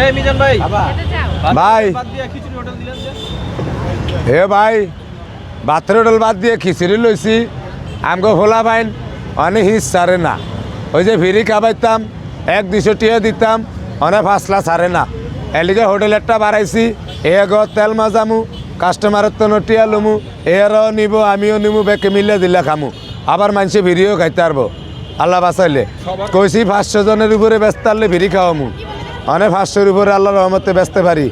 এই মিজান ভাই। ভাই। হে ভাই ভাতের হোটেল বাদ দিয়ে খিচুড়ি লইছি। আমগো ফোলা পাইন অনেক হিস সারে না। ওই যে ভিড়ি খাবাইতাম এক দুশো টিয়া দিতাম অনেক ফাঁসলা সারে না। এলিগে হোটেল একটা বাড়াইছি এ গো তেল মাজামু কাস্টমারের তো নটিয়া লমু এরও নিব আমিও নিমু বেকে মিলে দিলে খামু। আবার মানুষে ভিড়িও খাইতে পারব। আল্লাহ বাঁচাইলে। কইছি পাঁচশো জনের উপরে ব্যস্ত আনলে ভিড়ি খাওয়ামু। অনেক পাঁচশোর উপরে আল্লাহ রহমতে ব্যস্ত পারি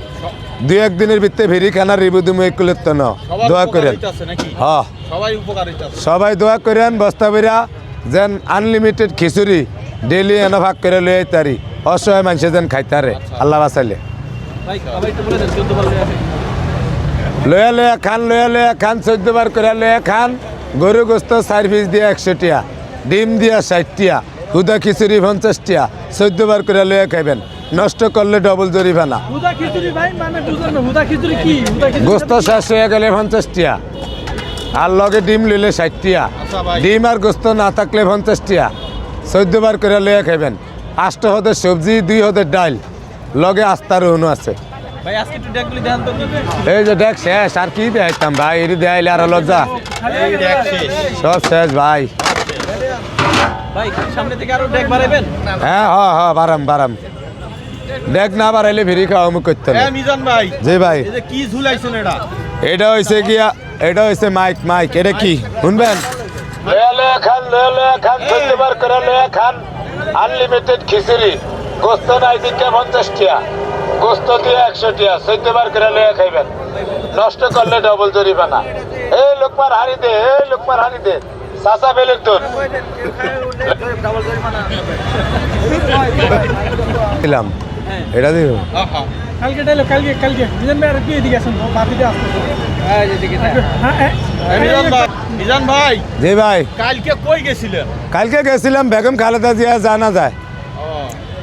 দুই একদিনের ভিতরে ভিড়ি খানার রিবু দুমু ন দোয়া করেন। হ্যাঁ। সবাই দোয়া করেন বস্তা বেরা যেন আনলিমিটেড খিচুড়ি ডেলি এনে ভাগ করে লই তারি অসহায় মানুষে যেন খাইতারে। আল্লাহ বাঁচাইলে। বার হয়ে আছে লয়া লয়া খান লয়া লয়া খান চোদ্দ বার করে লয়া খান। গরু গোস্ত চার পিস দিয়ে একশো টিয়া ডিম দিয়া ষাট টিয়া হুদা খিচুড়ি পঞ্চাশ টিয়া চোদ্দ বার করে লয়া খাইবেন। নষ্ট করলে ডবল জরিমানা হুদা খিচুড়ি ভাই মানে বুঝলাম না হুদা খিচুড়ি কি? হুদা খিচুড়ি গোস্ত শেষ হয়ে গেলে পঞ্চাশ টিয়া আর লগে ডিম লইলে ষাট টিয়া আচ্ছা ডিম আর গোস্ত না থাকলে পঞ্চাশ টিয়া চোদ্দ বার করে লইয়া খাইবেন। আষ্ট হদের সবজি দুই হদের ডাল লগে আস্তার রুহনু আছে। ভাই আজকে একটু ডেকগুলি দেন তো। কি এই যে দেখ শেষ আর কি দেখাইতাম ভাই? এটি দেখাইলে আর লজ্জা। সব শেষ ভাই। ভাই সামনে থেকে আরও ডেক বাড়াইবেন? হ্যাঁ হ হ বারাম বারাম দেখ না বাড়াইলে ফিরি খাওয়া মুখ করতে। হ্যাঁ মিজান ভাই জি ভাই এই যে কি ঝুলাইছেন এটা এটা হইছে গিয়া এটা হইছে মাইক মাইক এটা কি শুনবেন লয়া লয়া খান লয়া লয়া খান চোদ্দ বার করে খান আনলিমিটেড খিচুড়ি গোস্ত নাই দিকে পঞ্চাশ টিয়া গোস্ত দিয়ে একশো টিয়া চোদ্দ বার করে লয়া খাইবেন নষ্ট করলে ডবল জরিমানা এই লোকমার হানি দে এই লোকমার হানি দে চাচা বেলের তোর দিলাম এটা দিব আহা। কালকে ডাইলো কালকে কালকে। মিজান ভাই আর কি এদিকে আসেন যে দিকে হ্যাঁ হ্যাঁ মিজান ভাই মিজান ভাই। জি ভাই। কালকে কই গেছিলেন? কালকে গেছিলাম বেগম খালেদা জিয়া জানা যায়। ও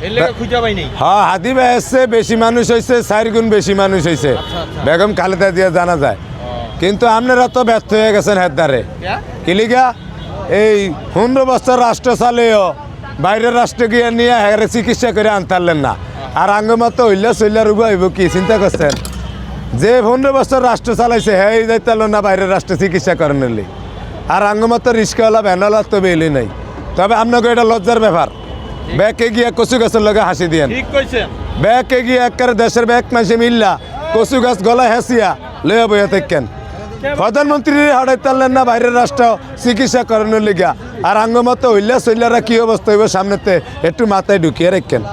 এর লেগে খুঁজে পাই নাই হ্যাঁ হাতি ভাই এসছে বেশি মানুষ হয়েছে চার গুণ বেশি মানুষ হয়েছে আচ্ছা। বেগম খালেদা জিয়া জানা যায়। কিন্তু আপনারা তো ব্যর্থ হয়ে গেছেন হেদারে। কে? কিলিগা এই পনেরো বছর রাষ্ট্র চালেও বাইরের রাষ্ট্র গিয়ে নিয়ে চিকিৎসা করে আনতারলেন না। আর আঙ্গমত হইলে চইলা রুগা হইব কি? চিন্তা করছেন? যে পনেরো বছর রাষ্ট্র চালাইছে হে যাইতাল না বাইরের রাষ্ট্র চিকিৎসা করেন নিলি আর আঙ্গমত রিস্কাওয়ালা ভ্যানওয়ালা তো বেলি নাই। তবে আপনাকে এটা লজ্জার ব্যাপার। ব্যাকে গিয়ে কচু গাছের লগে হাসি দিয়েন। ব্যাকে গিয়ে একের দেশের ব্যাগ মাসে মিল্লা কচু গাছ গলা হেসিয়া লইয়া বইয়া থাকেন। প্রধানমন্ত্রী হাড়াই তারলেন না বাইরের রাষ্ট্র চিকিৎসা করানোর লিগা আর আঙ্গমত হইলা সইলারা কি অবস্থা হইব সামনেতে একটু মাথায় ঢুকিয়ে রাখেন।